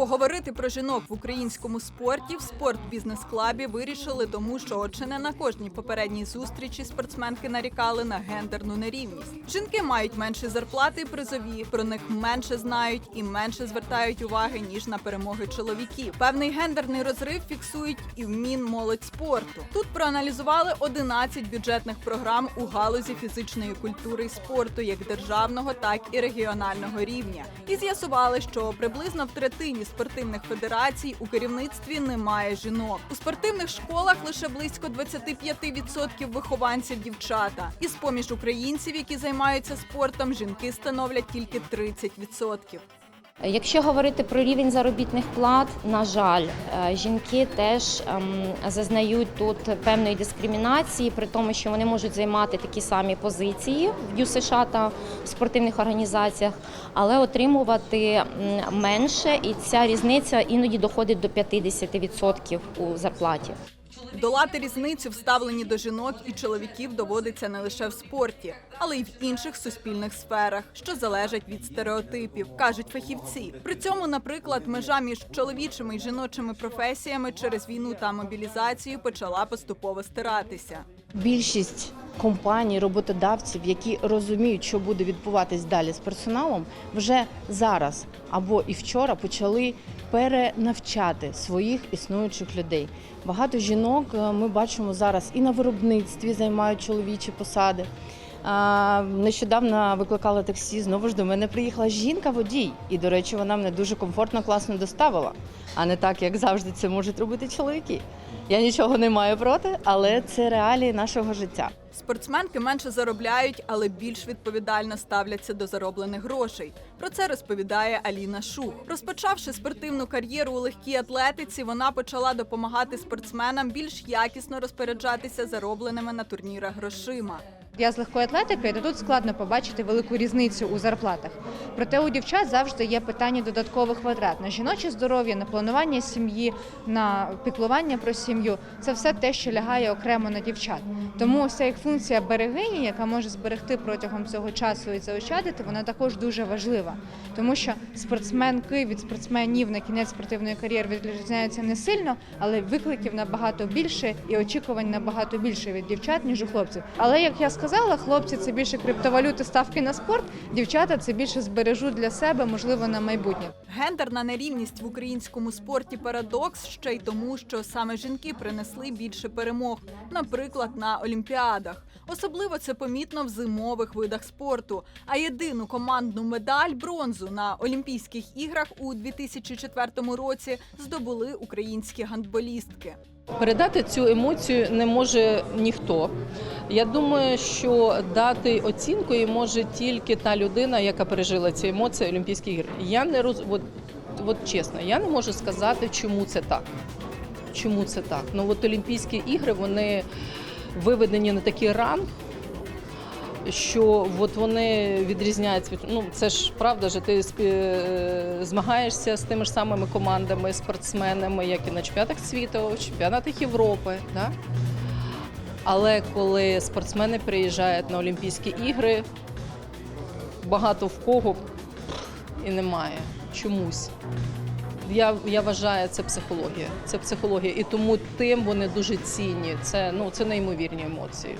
Поговорити про жінок в українському спорті в спорт-бізнес-клабі вирішили, тому що чи не на кожній попередній зустрічі спортсменки нарікали на гендерну нерівність. Жінки мають менші зарплати призові, про них менше знають і менше звертають уваги ніж на перемоги чоловіків. Певний гендерний розрив фіксують і в Мінмолодь спорту. Тут проаналізували 11 бюджетних програм у галузі фізичної культури і спорту, як державного, так і регіонального рівня, і з'ясували, що приблизно в третині спортивних федерацій у керівництві немає жінок. У спортивних школах лише близько 25% вихованців дівчата. І з поміж українців, які займаються спортом, жінки становлять тільки 30%. Якщо говорити про рівень заробітних плат, на жаль, е, жінки теж ем, зазнають тут певної дискримінації, при тому, що вони можуть займати такі самі позиції в ДЮСШ та в спортивних організаціях, але отримувати менше, і ця різниця іноді доходить до 50% у зарплаті. Долати різницю в ставленні до жінок і чоловіків доводиться не лише в спорті, але й в інших суспільних сферах, що залежать від стереотипів, кажуть фахівці. При цьому, наприклад, межа між чоловічими і жіночими професіями через війну та мобілізацію почала поступово стиратися. Більшість компаній, роботодавців, які розуміють, що буде відбуватись далі з персоналом, вже зараз або і вчора почали перенавчати своїх існуючих людей. Багато жінок е, ми бачимо зараз і на виробництві займають чоловічі посади. Нещодавно викликала таксі. Знову ж до мене приїхала жінка-водій, і до речі, вона мене дуже комфортно, класно доставила, а не так, як завжди це можуть робити чоловіки. Я нічого не маю проти, але це реалії нашого життя. Спортсменки менше заробляють, але більш відповідально ставляться до зароблених грошей. Про це розповідає Аліна Шух. Розпочавши спортивну кар'єру у легкій атлетиці, вона почала допомагати спортсменам більш якісно розпоряджатися заробленими на турнірах грошима. Я з легкої атлетики, то тут складно побачити велику різницю у зарплатах. Проте у дівчат завжди є питання додаткових витрат на жіноче здоров'я, на планування сім'ї, на піклування про сім'ю. Це все те, що лягає окремо на дівчат. Тому ця їх функція берегині, яка може зберегти протягом цього часу і заощадити, вона також дуже важлива. Тому що спортсменки від спортсменів на кінець спортивної кар'єри відрізняються не сильно, але викликів набагато більше і очікувань набагато більше від дівчат, ніж у хлопців. Але як я сказала, хлопці це більше криптовалюти, ставки на спорт, дівчата це більше збережуть для себе, можливо, на майбутнє. Гендерна нерівність в українському спорті парадокс ще й тому, що саме жінки принесли більше перемог, наприклад, на олімпіадах. Особливо це помітно в зимових видах спорту. А єдину командну медаль бронзу на Олімпійських іграх у 2004 році здобули українські гандболістки. Передати цю емоцію не може ніхто. Я думаю, що дати оцінку їй може тільки та людина, яка пережила ці емоції Олімпійських ігор. Я не роз... от, от чесно, я не можу сказати, чому це так. Чому це так? Ну от Олімпійські ігри вони виведені на такий ранг. Що от вони відрізняються від ну це ж правда, що ти е, змагаєшся з тими ж самими командами, спортсменами, як і на чемпіонатах світу, чемпіонатах Європи. Да? Але коли спортсмени приїжджають на Олімпійські ігри, багато в кого і немає чомусь. Я, я вважаю, це психологія. Це психологія. І тому тим вони дуже цінні. Це, ну, це неймовірні емоції.